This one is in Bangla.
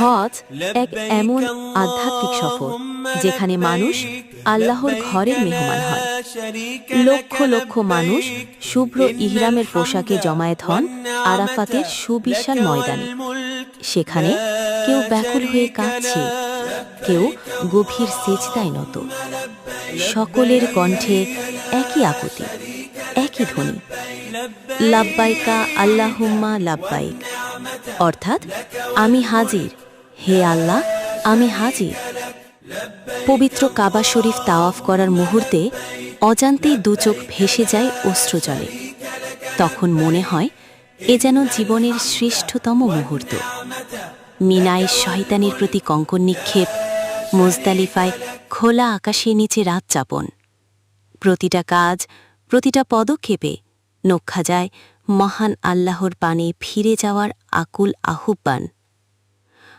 হজ এক এমন আধ্যাত্মিক সফর যেখানে মানুষ আল্লাহর ঘরের মেহমান হয়। লক্ষ লক্ষ মানুষ শুভ্র ইহরামের পোশাকে জমায়েত হন আরাফাতের সুবিশাল ময়দানে। সেখানে কেউ ব্যাকুল হয়ে কাঁদছে কেউ গভীর সেজদায় নত। সকলের কণ্ঠে একই আকুতি একই ধ্বনি। লাব্বাইকা আল্লাহুম্মা লাব্বাইক। অর্থাৎ, আমি হাজির। হে আল্লাহ, আমি হাজির। পবিত্র কাবা শরীফ তাওয়াফ করার মুহূর্তে অজান্তেই দুচোখ ভেসে যায় অশ্রুজলে তখন মনে হয়, এ যেন জীবনের শ্রেষ্ঠতম মুহূর্ত। মিনায় শয়তানের প্রতি কঙ্কন নিক্ষেপ মুজদালিফায় খোলা আকাশের নিচে রাত চাপন প্রতিটা কাজ, প্রতিটা পদক্ষেপে নক্ষা যায় মহান আল্লাহর পানে ফিরে যাওয়ার আকুল আহ্বান।